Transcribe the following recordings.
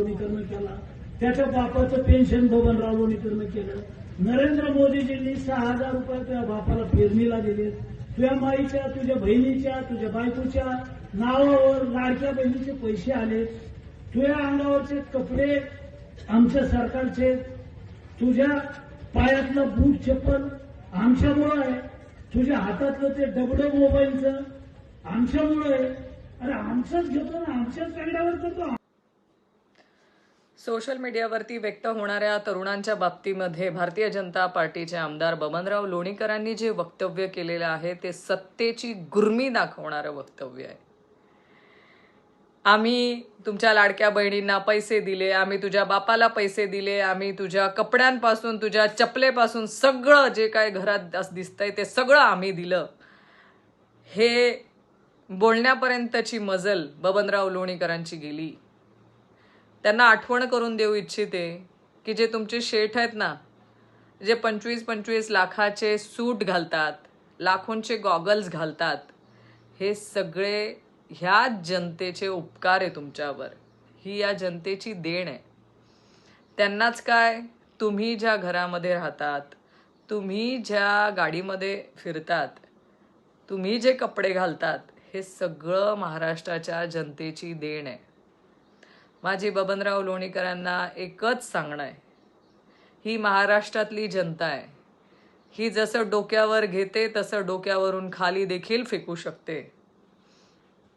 लोणीकरनं केला. त्याच्या बापाचं पेन्शन बबनराव लोणीकरनं केलं. नरेंद्र मोदीजींनी सहा हजार रुपये तुझ्या बापाला पेरणीला दिले. तुझ्या माईच्या तुझ्या बहिणीच्या तुझ्या बायकोच्या नावावर लाडक्या बहिणीचे पैसे आले. तुझ्या अंगावरचे कपडे आमच्या सरकारचे. तुझ्या पायातलं बूट चप्पल आमच्यामुळं आहे. तुझ्या हातातलं ते डबडं मोबाईलचं आमच्यामुळं आहे. अरे आमचंच घेतो ना आमच्याच कागदावर करतो. सोशल मीडियावरती व्यक्त होणाऱ्या तरुणांच्या बाबतीमध्ये भारतीय जनता पार्टीचे आमदार बबनराव लोणीकरांनी जे वक्तव्य केलेलं आहे ते सत्तेची गुर्मी दाखवणारं वक्तव्य आहे. आम्ही तुमच्या लाडक्या बहिणींना पैसे दिले आम्ही तुझ्या बापाला पैसे दिले आम्ही तुझ्या कपड्यांपासून तुझ्या चपलेपासून सगळं जे काय घरात अस- दिसतंय ते सगळं आम्ही दिलं. हे बोलण्यापर्यंतची मजल बबनराव लोणीकरांची गेली. त्यांना आठवण करून देऊ इच्छिते की जे तुमचे शेठ आहेत ना जे पंचवीस पंचवीस लाखाचे सूट घालतात लाखोंचे गॉगल्स घालतात हे सगळे ह्या जनतेचे उपकार आहे तुमच्यावर. ही या जनतेची देण आहे. त्यांनाच काय? तुम्ही ज्या घरामध्ये राहतात तुम्ही ज्या गाडीमध्ये फिरतात तुम्ही जे कपडे घालतात हे सगळं महाराष्ट्राच्या जनतेची देण आहे. माझी बबनराव लोणीकरांना एकच सांगणं आहे. ही महाराष्ट्रातली जनता आहे. ही जसं डोक्यावर घेते तसं डोक्यावरून खाली देखील फेकू शकते.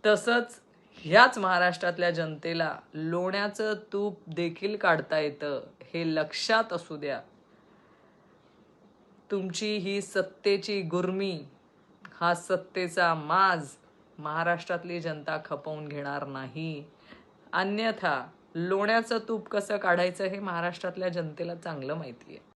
तसंच ह्याच महाराष्ट्रातल्या जनतेला लोण्याचं तूप देखील काढता येतं हे लक्षात असू द्या. तुमची ही सत्तेची गुर्मी हा सत्तेचा माज महाराष्ट्रातली जनता खपवून घेणार नाही. अन्यथा लोण्याचं तूप कसं काढायचं हे महाराष्ट्रातल्या जनतेला चांगलं माहिती आहे